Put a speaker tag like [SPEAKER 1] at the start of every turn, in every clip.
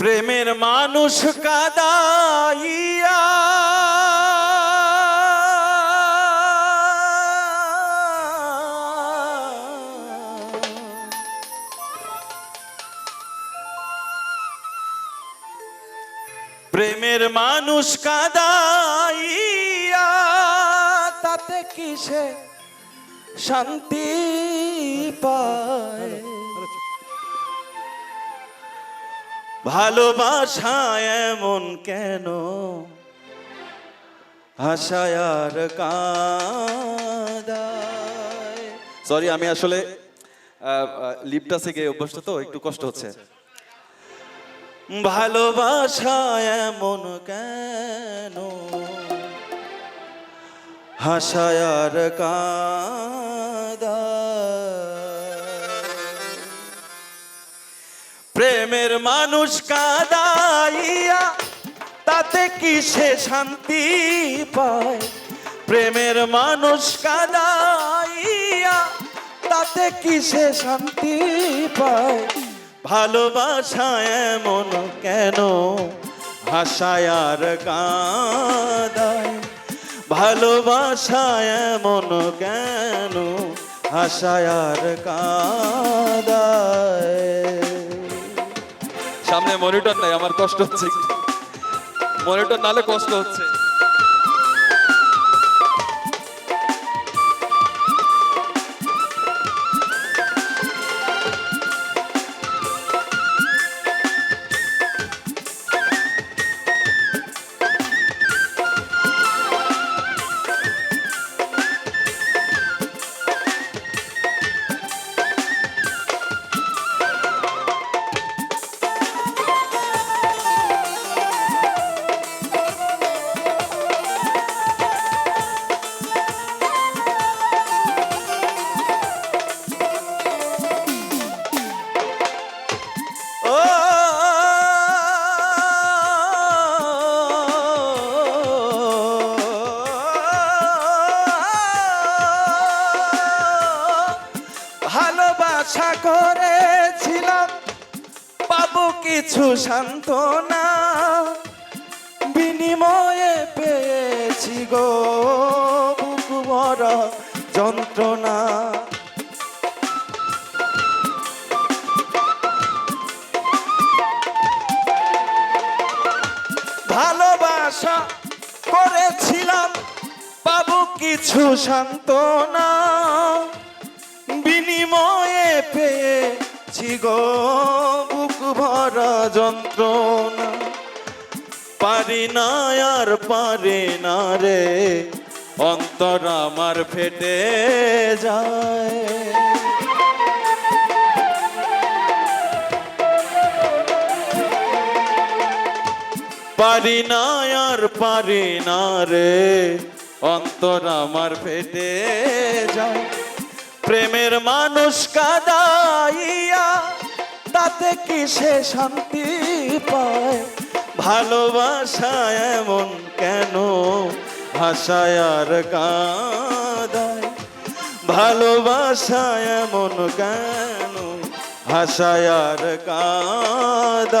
[SPEAKER 1] প্রেমের মানুষ কাদাইয়া। প্রেমের মানুষ কাদাইয়া। তাতে কিসে শান্তি পায়? ভালোবাসা এমন কেন? হাসায় আর সরি আমি আসলে লিপটা থেকে অভ্যস্ত তো, একটু কষ্ট হচ্ছে। ভালোবাসা এমন কেন? হাসায় আর কাঁদায়। প্রেমের মানুষ কাদাইয়া, তাতে কি সে শান্তি পায়? প্রেমের মানুষ কাদাইয়া, তাতে কি সে শান্তি পায়? ভালোবাসা এমন কেন? হাসায় আর কাঁদায়। ভালোবাসা এমন কেন? হাসায় আর কাঁদায়।
[SPEAKER 2] সামনে মনিটর নাই আমার কষ্ট হচ্ছে মনিটর নালে কষ্ট হচ্ছে।
[SPEAKER 1] ভালোবাসা করেছিলাম। পাবো কিছু সান্ত্বনা বিনিময়ে পেয়েছি গো। যন্ত্রণা। ভালোবাসা করেছিলাম। পাবো কিছু সান্ত্বনা পেয়েছি গো, বুক ভরা যন্ত্রণা। পারি না আর পারি না রে, অন্তর আমার ফেটে যায়। পারি না আর পারি না রে, অন্তর আমার ফেটে যায়। প্রেমের মানুষ কাদাইয়া, তাতে কি সে শান্তি পায়? ভালোবাসা এমন কেন? ভাষায় আর কাদায়। ভালোবাসা এমন কেন? ভাষায় আর কাদায়।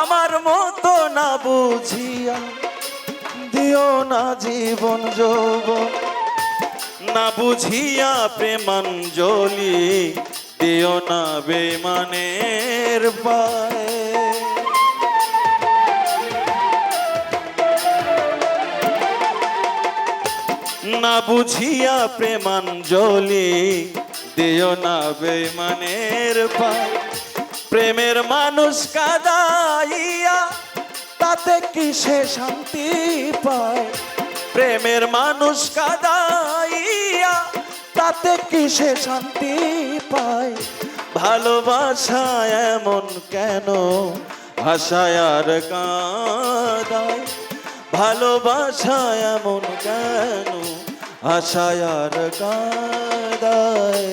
[SPEAKER 1] আমার মতো না বুঝিয়া দিও না জীবন যৌবন। না বুঝিয়া প্রেমাঞ্জলি দিও না বেমানের পায়। না বুঝিয়া প্রেমাঞ্জলি দিও না বেমানের পায়। প্রেমের মানুষ কাদাইয়া, তাতে কিসে শান্তি পায়? প্রেমের মানুষ কাদাইয়া, তাতে কিসে শান্তি পায়? ভালোবাসা এমন কেন? ভাষায় আর কাদায়। ভালোবাসা এমন কেন? আশায় আর কাদায়।